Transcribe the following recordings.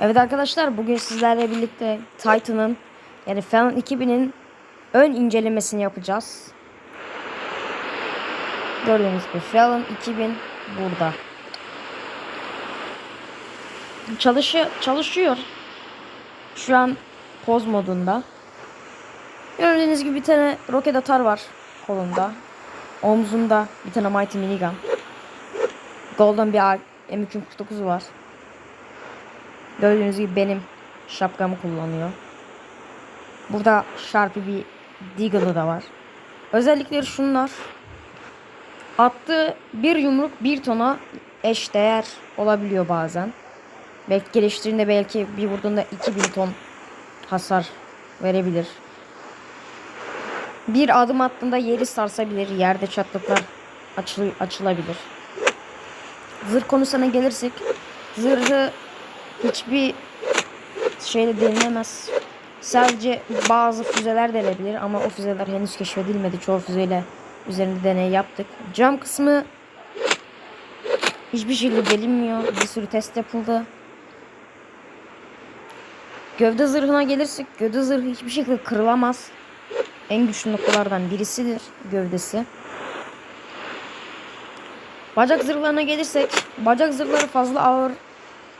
Evet arkadaşlar bugün sizlerle birlikte Titan'ın yani Falcon 2000'in ön incelemesini yapacağız. Gördüğünüz gibi Falcon 2000 burada. Çalışıyor, çalışıyor. Şu an poz modunda. Gördüğünüz gibi bir tane roket atar var kolunda. Omzunda bir tane Mighty Minigun. Golden bir M249 var. Gördüğünüz gibi benim şapkamı kullanıyor. Burada Sharpie bir Deagle'ı da var. Özellikleri şunlar. Attığı bir yumruk bir tona eş değer olabiliyor bazen. Belki geliştirdiğinde belki bir vurduğunda 2000 ton hasar verebilir. Bir adım attığında yeri sarsabilir. Yerde çatlıklar açılı, açılabilir. Zırh konusuna gelirsek zırhı hiçbir şeyle denilemez. Sadece bazı füzeler delebilir ama o füzeler henüz keşfedilmedi. Çoğu füzeyle üzerinde deney yaptık. Cam kısmı hiçbir şekilde delinmiyor. Bir sürü test yapıldı. Gövde zırhına gelirsek gövde zırhı hiçbir şekilde kırılamaz. En güçlü noktalardan birisidir gövdesi. Bacak zırhlarına gelirsek bacak zırhları fazla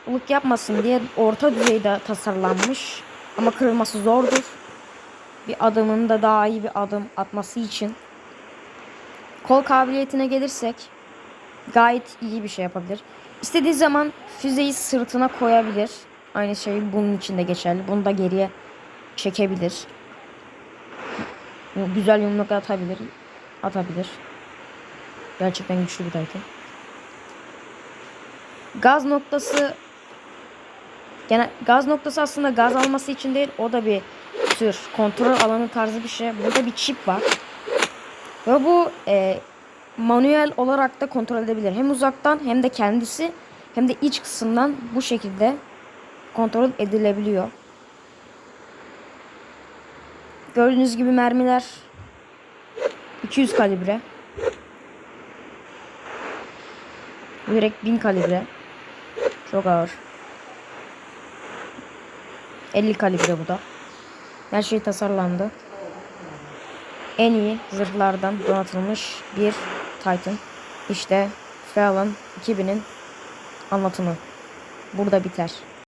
ağırlık yapmasın diye orta düzeyde tasarlanmış. Ama kırılması zordur. Bir adımın da daha iyi bir adım atması için. Kol kabiliyetine gelirsek gayet iyi bir şey yapabilir. İstediği zaman füzeyi sırtına koyabilir. Aynı şey bunun için de geçerli. Bunu da geriye çekebilir. Güzel yumruk atabilir. Atabilir. Gerçekten güçlü bir Titan. Gaz noktası gene gaz noktası aslında gaz alması için değil o da bir tür kontrol alanı tarzı bir şey. Burada bir çip var. Ve bu e, manuel olarak da kontrol edebilir. Hem uzaktan hem de kendisi hem de iç kısımdan bu şekilde kontrol edilebiliyor. Gördüğünüz gibi mermiler 200 kalibre. Yürek 1000 kalibre. Çok ağır. 50 kalibre bu da. Her şey tasarlandı. En iyi zırhlardan donatılmış bir Titan. İşte Falcon 2000'in anlatımı. Burada biter.